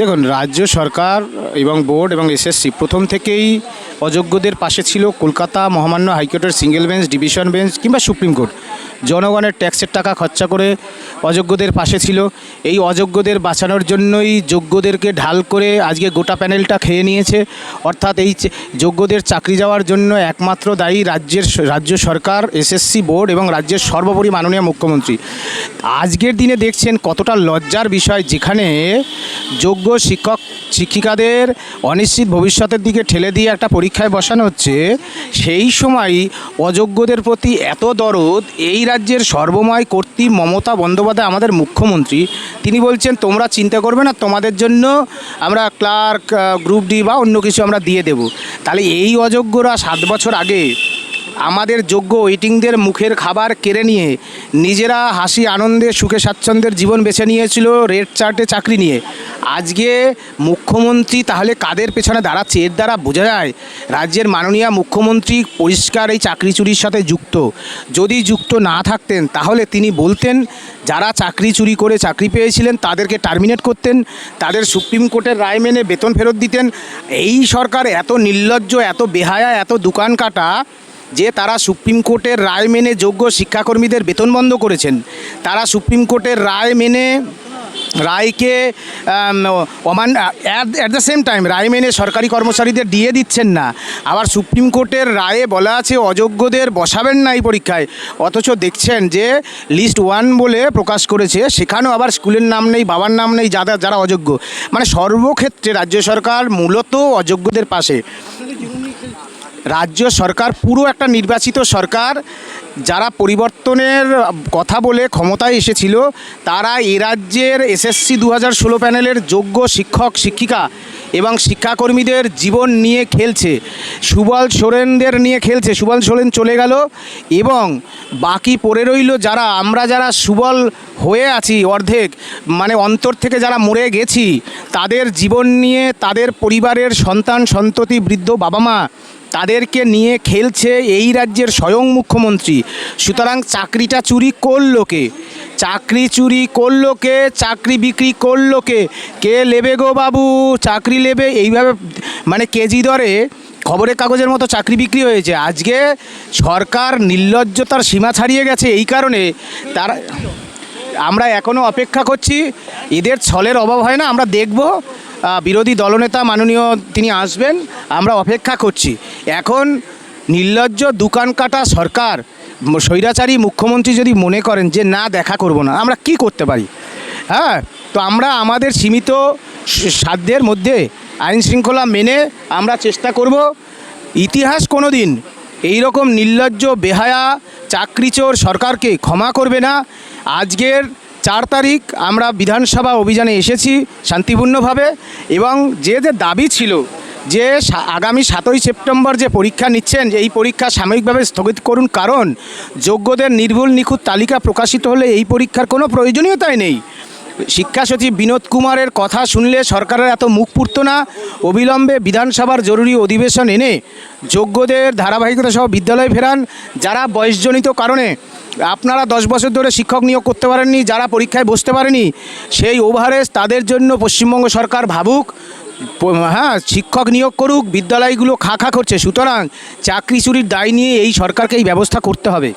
দেখুন, রাজ্য সরকার এবং বোর্ড এবং এসএসসি প্রথম থেকেই অযোগ্যদের পাশে ছিল কলকাতা মহামান্য হাইকোর্টের সিঙ্গেল বেঞ্চ, ডিভিশন বেঞ্চ কিংবা সুপ্রিম কোর্ট। জনগণের ট্যাক্সের টাকা খরচা করে অযোগ্যদের পাশে ছিল। এই অযোগ্যদের বাঁচানোর জন্যই যোগ্যদেরকে ঢাল করে আজকে গোটা প্যানেলটা খেয়ে নিয়েছে। অর্থাৎ এই যোগ্যদের চাকরি যাওয়ার জন্য একমাত্র দায়ী রাজ্যের রাজ্য সরকার, এসএসসি বোর্ড এবং রাজ্যের সর্বোপরি মাননীয় মুখ্যমন্ত্রী। আজকের দিনে দেখছেন কতটা লজ্জার বিষয় যেখানে যোগ্য শিক্ষক, শিক্ষিকাদের অনিশ্চিত ভবিষ্যতের দিকে ঠেলে দিয়ে একটা পরীক্ষায় বসানো হচ্ছে। সেই সময় অযোগ্যদের প্রতি এত দরদ, এই রাজ্যের সর্বময় কর্তৃ মমতা বন্দ্যোপাধ্যায়, আমাদের মুখ্যমন্ত্রী, তিনি বলছেন, তোমরা চিন্তা করবে না, তোমাদের জন্য আমরা ক্লার্ক গ্রুপ ডি বা অন্য কিছু আমরা দিয়ে দেব। তাহলে এই অযোগ্যরা সাত বছর আগে আমাদের যোগ্য ওয়েটিংদের মুখের খাবার কেড়ে নিয়ে নিজেরা হাসি, আনন্দে, সুখে, স্বাচ্ছন্দ্যের জীবন বেছে নিয়েছিল রেড চার্টে চাকরি নিয়ে। আজকে মুখ্যমন্ত্রী তাহলে কাদের পেছনে দাঁড়াচ্ছে? এর দ্বারা বোঝা যায়, রাজ্যের মাননীয় মুখ্যমন্ত্রী পরিষ্কার এই চাকরি চুরির সাথে যুক্ত। যদি যুক্ত না থাকতেন, তাহলে তিনি বলতেন, যারা চাকরি চুরি করে চাকরি পেয়েছিলেন, তাদেরকে টার্মিনেট করতেন, তাদের সুপ্রিম কোর্টের রায় মেনে বেতন ফেরত দিতেন। এই সরকার এত নির্লজ্জ, এত বেহায়া, এত দোকান কাটা, যে তারা সুপ্রিম কোর্টের রায় মেনে যোগ্য শিক্ষাকর্মীদের বেতন বন্ধ করেছেন। তারা সুপ্রিম কোর্টের রায় মেনে রায়কে অমান অ্যাট দ্য সেম টাইম রায় মেনে সরকারি কর্মচারীদের দিয়ে দিচ্ছেন না। আবার সুপ্রিম কোর্টের রায়ে বলা আছে, অযোগ্যদের বসাবেন না এই পরীক্ষায়। অথচ দেখছেন যে লিস্ট ওয়ান বলে প্রকাশ করেছে, সেখানেও আবার স্কুলের নাম নেই, বাবার নাম নেই যারা যারা অযোগ্য। মানে সর্বক্ষেত্রে রাজ্য সরকার মূলত অযোগ্যদের পাশে আপনাদের জীবন নিয়ে খেলছে রাজ্য সরকার, পুরো একটা নির্বাচিত সরকার, যারা পরিবর্তনের কথা বলে ক্ষমতায় এসেছিল, তারা এ রাজ্যের এসএসসি দু হাজার ষোলো প্যানেলের যোগ্য শিক্ষক, শিক্ষিকা এবং শিক্ষাকর্মীদের জীবন নিয়ে খেলছে। সুবল সোরেনদের নিয়ে খেলছে। সুবল সোরেন চলে গেল এবং বাকি পড়ে রইল যারা, আমরা যারা সুবল হয়ে আছি অর্ধেক মানে অন্তর থেকে যারা মরে গেছি, তাদের জীবন নিয়ে তাদের পরিবারের সন্তান, সন্ততি, বৃদ্ধ বাবা মা, তাদেরকে নিয়ে খেলছে এই রাজ্যের স্বয়ং মুখ্যমন্ত্রী। সুতরাং চাকরিটা চুরি করল কে? চাকরি চুরি করল কে? চাকরি বিক্রি করল কে? কে নেবে গো বাবু? চাকরি নেবে? এইভাবে মানে কেজি দরে খবরের কাগজের মতো চাকরি বিক্রি হয়েছে। আজকে সরকার নির্লজ্জতার সীমা ছাড়িয়ে গেছে এই কারণে তারা আমরা এখনও অপেক্ষা করছি। এদের ছলের অভাব হয় না, আমরা দেখব। বিরোধী দলনেতা মাননীয় তিনি আসবেন, আমরা অপেক্ষা করছি। এখন নির্লজ্জ দোকান কাটা সরকার স্বৈরাচারী মুখ্যমন্ত্রী যদি মনে করেন যে না, দেখা করব না, আমরা কি করতে পারি? হ্যাঁ? তো আমরা আমাদের সীমিত সাধ্যের মধ্যে আইন শৃঙ্খলা মেনে আমরা চেষ্টা করব। ইতিহাস কোনো দিন এইরকম নির্লজ্জ, বেহায়া, চাকরিচোর সরকারকে ক্ষমা করবে না। আজকের চার তারিখ আমরা বিধানসভা অভিযানে এসেছি শান্তিপূর্ণভাবে এবং যে যে দাবি ছিল যে আগামী সাতই সেপ্টেম্বর যে পরীক্ষা নিচ্ছেন এই পরীক্ষা সাময়িকভাবে স্থগিত করুন। কারণ যোগ্যদের নির্ভুল নিখুঁত তালিকা প্রকাশিত হলে এই পরীক্ষার কোনো প্রয়োজনীয়তাই নেই। শিক্ষা সচিব বিনোদ কুমারের কথা শুনলে সরকারের এত মুখ পুড়ত না। অবিলম্বে বিধানসভার জরুরি অধিবেশন এনে যোগ্যদের ধারাবাহিকতা সহ বিদ্যালয়ে ফেরান। যারা বয়সজনিত কারণে আপনারা দশ বছর ধরে শিক্ষক নিয়োগ করতে পারেননি, যারা পরীক্ষায় বসতে পারেনি, সেই ওভারেজ তাদের জন্য পশ্চিমবঙ্গ সরকার ভাবুক। হ্যাঁ শিক্ষক নিয়োগ করুক, বিদ্যালয়গুলো খা খা করছে, সুতরাং চাকরি চুরির দায় নিয়ে এই সরকারকে এই ব্যবস্থা করতে হবে।